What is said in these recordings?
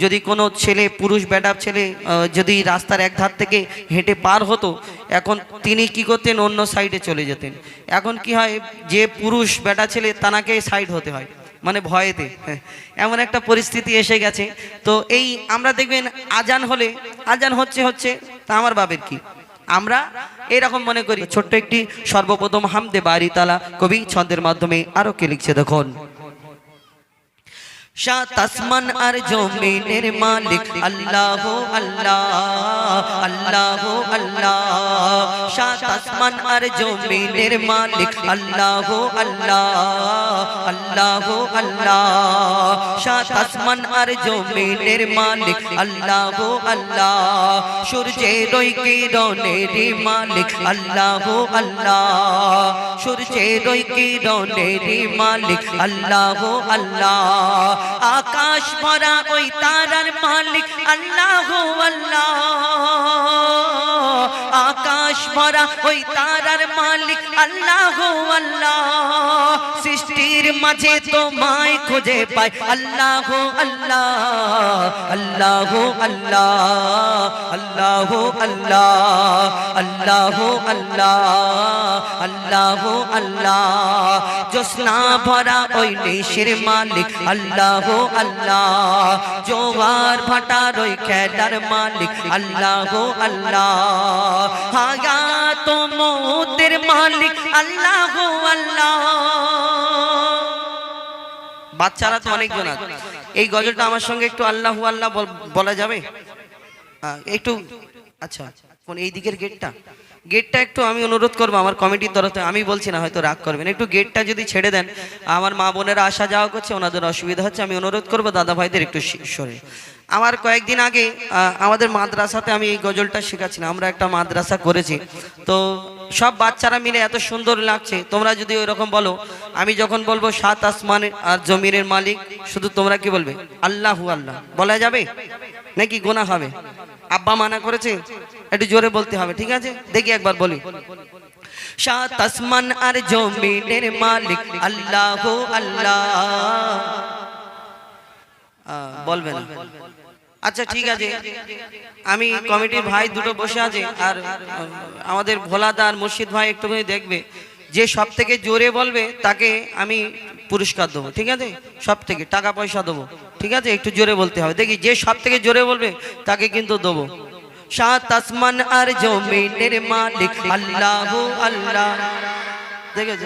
যদি কোনো ছেলে, পুরুষ বেটা ছেলে যদি রাস্তার এক ধার থেকে হেঁটে পার হতো, এখন তিনি কি করতেন? অন্য সাইডে চলে যেতেন। এখন কি হয়, যে পুরুষ বেটা ছেলে তানাকে সাইড হতে হয় মানে ভয়েতে। এমন একটা পরিস্থিতি এসে গেছে। তো এই আমরা দেখবেন, আজান হলে, আজান হচ্ছে হচ্ছে, তা আমার বাবের কি? আমরা এরকম মনে করি। ছোট্ট একটি সর্বপ্রথম হামদে বাড়ি তালা কবি, ছন্দের মাধ্যমে আরও কে লিখছে দেখুন। সাত আসমান আর জমিনের মালিক। আল্লাহ আল্লাহ আল্লাহ আল্লাহ। সাত আসমান আর জমিনের মালিক। আল্লাহ আল্লাহ। আল্লাহ আল্লাহ, সাত আসমান আর জমিনের মালিক, আল্লাহ আল্লাহ, সূর্যের ওই কিরণের মালিক, আল্লাহ আল্লাহ, সূর্যের ওই কিরণের মালিক, আল্লাহ আল্লাহ, আকাশ ভরা ওই তারার মালিক, আল্লাহ আকাশ ভরা ওই তারার মালিক আল্লাহ আল্লাহ সৃষ্টির মাঝে তোমায় খুঁজে পাই। আল্লাহ আল্লাহ আল্লাহ আল্লাহ আল্লাহ আল্লাহ আল্লাহ আল্লাহ আল্লাহ আল্লাহ জোসনা ভরা ওই নিশির মালিক আল্লাহ আল্লাহ জোয়ার ভাটার ওই খেলার মালিক আল্লাহ আল্লাহ হাগা তো মৌতের মালিক, আল্লাহ আল্লাহ। বাচ্চারা তো অনেকজন আছে। এই গজলটা আমার সঙ্গে একটু আল্লাহ আল্লাহ বল- যাবে? একটু আচ্ছা কোন এই দিকের গেটটা গেটটা একটু আমি অনুরোধ করব, আমার কমিটির তরফে, আমি বলছি না হয়তো রাগ করবেন। একটু গেটটা যদি ছেড়ে দেন, আমার মা বোনেরা আসা যাওয়া করছে, ওনাদের অসুবিধা হচ্ছে, আমি অনুরোধ করব দাদা ভাইদের একটু সরে আমার কয়েকদিন আগে আমাদের মাদ্রাসাতে আমি এই গজলটা শেখাচ্ছিলাম আমরা একটা মাদ্রাসা করেছি। তো সব বাচ্চারা মিলে এত সুন্দর লাগছে, তোমরা যদি ওই রকম বলো, আমি যখন বলব সাত আসমান আর জমিনের মালিক, শুধু তোমরা কি বলবে? আল্লাহু আল্লাহ। বলা যাবে? নাকি গোনা হবে? আব্বা মানা করেছে? একটু জোরে বলতে হবে ঠিক আছে? দেখি একবার বলি। সাত আসমান আর জমিনের মালিক আল্লাহ আল্লাহ। বলবেন। আচ্ছা ঠিক আছে। আমি কমিটির ভাই দুটো বসে আছে আর। আমাদের ভোলাদা আর মুর্শিদ ভাই একটুখানি দেখবে। যে সব থেকে জোরে বলবে তাকে আমি পুরস্কার দেবো ঠিক আছে? সব থেকে টাকা পয়সা দেবো ঠিক আছে? একটু জোরে বলতে হবে। দেখি যে সব থেকে জোরে বলবে তাকে কিন্তু দেবো। সাত আসমান আর জমিনের মালিক আল্লাহ আল্লাহ। দেখেছ?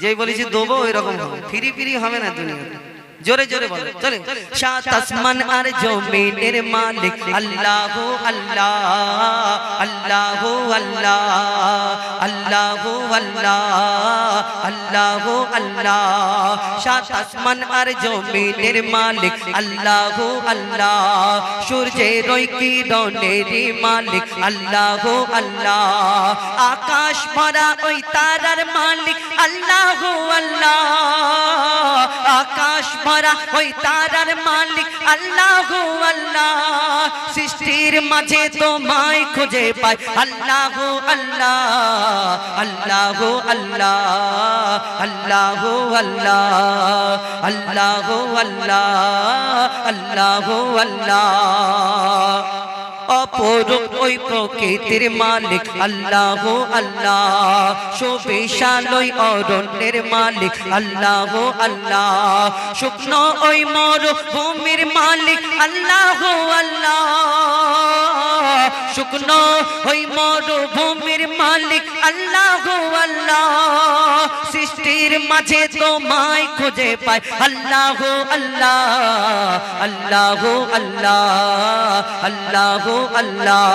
যেই বলেছি দেবো এরকম হবে। ফিরি ফিরি হবে না দুনিয়াতে। জোরে জোরে বলো। চলে সাত আসমান আর জমিনের মালিক। আল্লাহ আল্লাহ আল্লাহ আল্লাহ আল্লাহ আল্লাহ আল্লাহ আল্লাহ। সাত আসমান আর জমিনের মালিক। আল্লাহ আল্লাহ সূর্যের কিরণের মালিক। আল্লাহ আল্লাহ আকাশ ভরা ওই তারার মালিক। আল্লাহ আল্লাহ আকাশ ভরা ওই তারার মালিক আল্লাহ আল্লাহ। সৃষ্টির মাঝে তোমায় খুঁজে পাই। আল্লাহ আল্লাহ আল্লাহ আল্লাহ আল্লাহ আল্লাহ আল্লাহ আল্লাহ আল্লাহ আল্লাহ। অপর ওই প্রকৃতির মালিক। আল্লাহ আল্লাহ। সুবিশাল ওই অরণ্যের মালিক। আল্লাহ আল্লাহ। শুকনো ওই মরুভূমির মালিক। আল্লাহ আল্লাহ। শুকনো ওই মর ভূমির মালিক, আল্লাহ আল্লাহ। সৃষ্টির মাঝে তোমায় খুঁজে পাই। আল্লাহ আল্লাহ আল্লাহ আল্লাহ আল্লাহ আল্লাহ।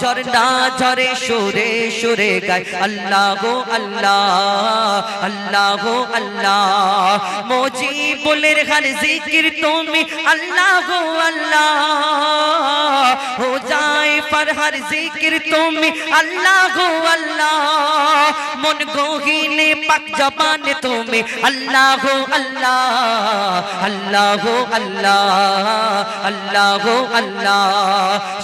ঝরনা ঝরে সুরে সুরে গায়। আল্লাহ আল্লাহ আল্লাহ আল্লাহ। মজিবুলের হার জিকির তুমি, আল্লাহ আল্লাহ। ও যায় দোয়ায় ফরহার জিকির তুমি। আল্লাহ গো আল্লাহ, মন গহিনে পাক জবানে তুমি। আল্লাহ গো আল্লাহ আল্লাহ গো আল্লাহ আল্লাহ গো আল্লাহ।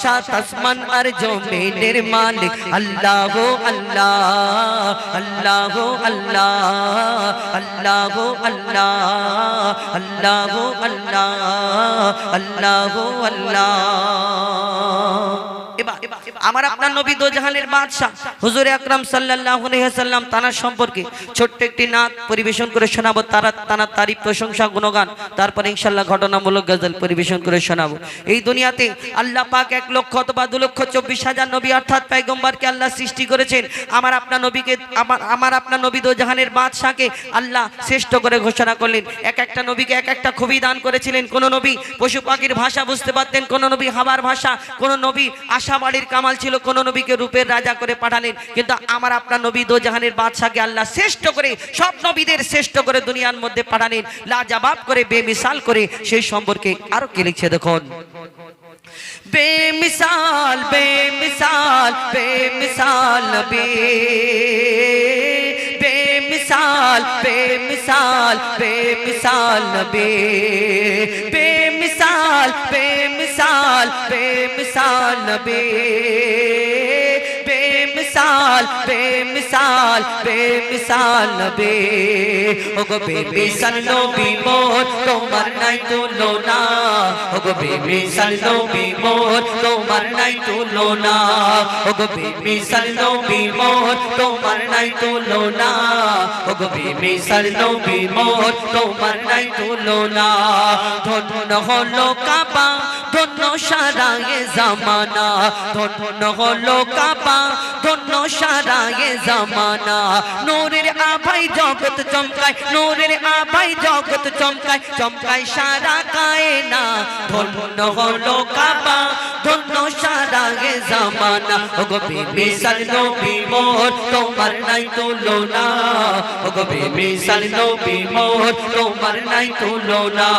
সাত আসমান আর জমিনের মালিক। আল্লাহ গো আল্লাহ আল্লাহ গো আল্লাহ আল্লাহ গো আল্লাহ আল্লাহ গো আল্লাহ আল্লাহ গো আল্লাহ। এবার আমার আপনার নবী দো জাহানের বাদশাহ, হুজুর আকরাম সাল্লাল্লাহু আলাইহি ওয়াসাল্লাম, তানার সম্পর্কে ছোট্ট একটি নাত পরিবেশন করে শোনাবো। তারা তানার তারিফ, প্রশংসা, গুণগান, তারপর ইনশাআল্লাহ ঘটনামূলক গজল পরিবেশন করে শোনাবো। এই দুনিয়াতে আল্লাহ পাক এক লক্ষ অথবা দু লক্ষ চব্বিশ হাজার নবী অর্থাৎ পয়গম্বরকে আল্লাহ সৃষ্টি করেছেন। আমার আপনার নবীকে আমার আমার আপনার নবী দো জাহানের বাদশাকে আল্লাহ শ্রেষ্ঠ করে ঘোষণা করলেন। এক একটা নবীকে এক একটা খুবই দান করেছিলেন। কোন নবী পশু পাখির ভাষা বুঝতে পারতেন, কোন নবী হাবার ভাষা, কোন নবী আশাবাড়ির কামাল ছিল, কোন নবীকে রূপের রাজা করে পাঠালেন। কিন্তু আমার আপনার নবী দো জাহানের বাদশাকে আল্লাহ শ্রেষ্ঠ করে, সব নবীদের শ্রেষ্ঠ করে দুনিয়ার মধ্যে পাঠালেন। লাজবাব করে, বেমিসাল করে, সেই সম্পর্কে আরও কি লিখছে দেখুন? বেমিসাল বেমিসাল বেমিসাল নবী। বেমিসাল বেমিসাল বেমিসাল নবী। বেমিসাল বেমিসাল বেমিসাল নবী বেমিসাল বেমিসাল বেমিসাল নবী ওগো বেমিসাল নবী মোর তোমার নাই তুলনা ওগো বেমিসাল নবী মোর তোমার নাই তুলনা ওগো বেমিসাল নবী মোর তোমার নাই তুলনা ওগো বেমিসাল নবী মোর তোমার নাই তুলনা ধন্য হলো কাবা ধন্য সারাগে জামানা, ধন্য হলো কাবা, ধন্য সারাগে জামানা। নূরের আভাই জগৎ চমকায়, নূরের আভাই জগৎ চমকায় চমকায় সারা কায়না, ধন্য হলো কাবা ধন্য সারা এ জামানা ওগো বিমিসাল নবী মোর তোমার নাই তুলনা ওগো বিমিসাল নবী মোর তোমার নাই তুলনা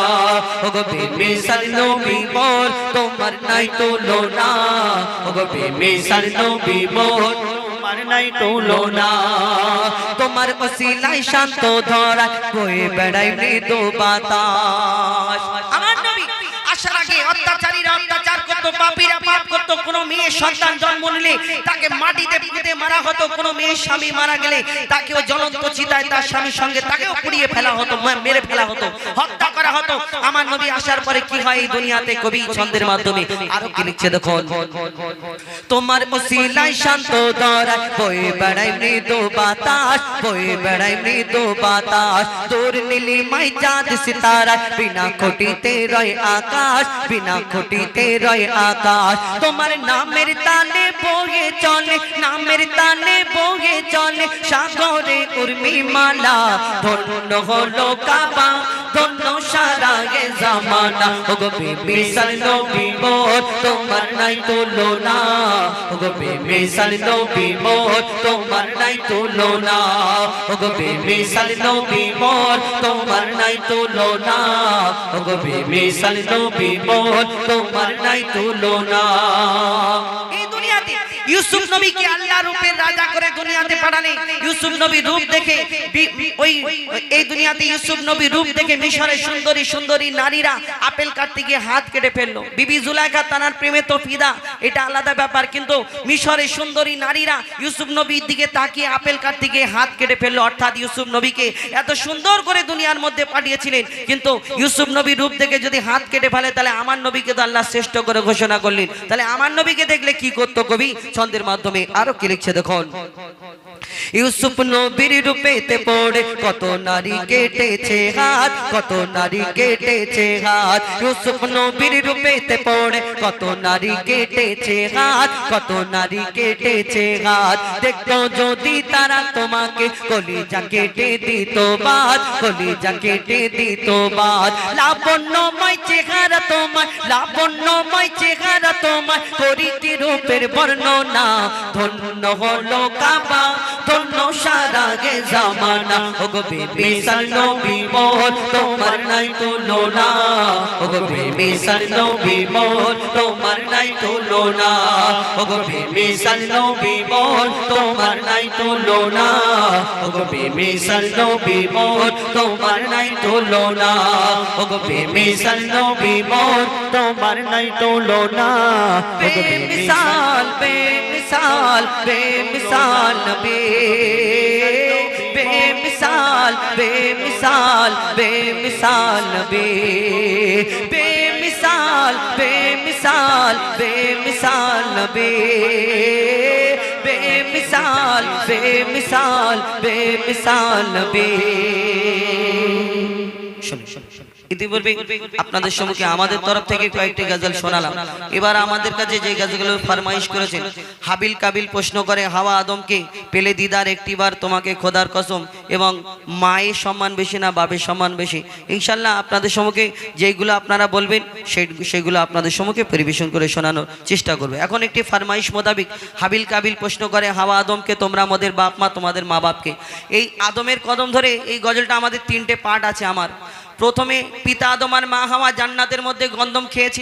ওগো বিমিসাল নবী মোর তোমার নাই তুলনা ওগো বিমিসাল নবী মোর তোমার নাই তুলনা তোমার ওসিলায় শান্ত ধরা বয়ে বেড়াই মৃদু বাতাস আমার নবী আসার আগে অত্যাচারীরা অত্যাচার করতো পাপীরা পাপ করতো, কোনো মেয়ে সন্তান জন্ম নিলে তাকে মাটিতে পুঁতে মারা হতো, কোনো মেয়ে স্বামী মারা গেলে তাকেও জ্বলন্ত চিতায় তার স্বামীর সঙ্গে তাকেও পুড়িয়ে ফেলা হতো মেরে ফেলা হতো, হত্যা করা হতো। আমার নবী আসার পরে কি হয় এই দুনিয়াতে কবি ছন্দের মাধ্যমে? আরও কি লিখছে দেখো? তোমার ওসিলায় শান্ত ধরায় বয়ে বেড়াই মৃদু বাতাস বয়ে বেড়াই মৃদু বাতাস। তোর নীলি মাই চাঁদ সিতারায়, বিনা খুঁটিতে রয় আকাশ, বিনা খুঁটিতে রয় আকাশ। তোমার নামের তালে বয়ে চলে, নামের তালে বয়ে চলে। সাগরে উর্মি মালা, ধন্য হলো কাবা, ধন্য সারা এ জামানা। ওগো বিমিসাল নবী মোর, তোমার নাই তুলনা। ওগো বিমিসাল নবী মোর, তোমার নাই তুলনা। ওগো বিমিসাল নবী মোর, তোমার নাই তুলনা। ওগো বিমিসাল নবী মোর, তোমার নাই তুলনা। এই দুনিয়াতে ইউসুফ নবীকে আল্লাহ রূপের রাজা করে দুনিয়াতে পাঠালে। ইউসুফ নবী রূপ দেখে ওই এই দুনিয়াতে ইউসুফ নবী রূপ দেখে মিশরের সুন্দরী সুন্দরী নারীরা আপেল কাটতে গিয়ে হাত কেটে ফেলল। বিবি জুলাইখা তানার প্রেমে তো ফিদা এটা আলাদা ব্যাপার, কিন্তু মিশরের সুন্দরী নারীরা ইউসুফ নবীর দিকে তাকিয়ে আপেল কাটতে গিয়ে হাত কেটে ফেলল। অর্থাৎ ইউসুফ নবীকে এত সুন্দর করে দুনিয়ার মধ্যে পাঠিয়েছিলেন, কিন্তু ইউসুফ নবী রূপ দেখে যদি হাত কেটে ফেলে, তাহলে আমার নবীকে তো আল্লাহ শ্রেষ্ঠ করে ঘোষণা করলেন। তাহলে আমার নবীকে দেখলে কি করতো কবি? ছন্দের মাধ্যমে আরও কি লিখছে দেখুন? ইউসুফ নবীর রূপেতে পড়ে কত নারী কেটেছে হাত, কত নারী কেটেছে হাত। ইউসুফ নবীর রূপেতে পড়ে কত নারী কেটেছে হাত, কত নারী কেটেছে হাত। দেখতো যদি তারা তোমাকে কলিজা কেটে দিত বাদ, কলিজা কেটে দিত বাদ। লাবণ্যময় চেহারা তোমার লাবণ্যময় চেহারা তোমার করিতি রূপের বর্ণনা সীমানা ধন্য হলো কাবা, ধন্য সারা গে জামানা। ওগো বেবি সাল নবী তোমার নাই তুলনা। ওগো বেবি সাল নবী তোমার নাই তুলনা। ওগো বেবি সাল নবী তোমার নাই তুলনা। ওগো বেবি সাল নবী মোর তোমার নাই তুলনা ওগো বেবি সাল নবী মোর তোমার নাই তুলনা বেমিসাল বেমিসাল বেমিসাল নবী বেমিসাল বেমিসাল বেমিসাল নবী। বেমিসাল বেমিসাল বেমিসাল নবী। বেমিসাল বেমিসাল বেমিসাল নবী শুনুন, শুনুন, শুনুন। ইতিপূর্বে আপনাদের সম্মুখে আমাদের তরফ থেকে কয়েকটি গজল শোনালাম। এবার আমাদের কাছে যে গজলগুলো ফরমাইশ করেছেন, হাবিল কাবিল প্রশ্ন করে, হাওয়া আদমকে পেলে দিদার একটিবার তোমাকে খোদার কসম এবং মায়ের সম্মান বেশি না বাবের সম্মান বেশি। ইনশাল্লাহ আপনাদের সম্মুখে যেগুলো আপনারা বলবেন সেই সেগুলো আপনাদের সম্মুখে পরিবেশন করে শোনানোর চেষ্টা করবে। এখন একটি ফরমাইশ মোতাবিক হাবিল কাবিল প্রশ্ন করে, হাওয়া আদমকে তোমরা আমাদের বাপ মা, তোমাদের মা বাপকে এই আদমের কদম ধরে এই গজলটা আমাদের তিনটে পার্ট আছে আমার। প্রথমে পিতা আদম আর মা হাওয়া জান্নাতের মধ্যে গন্ধম খেয়েছিল।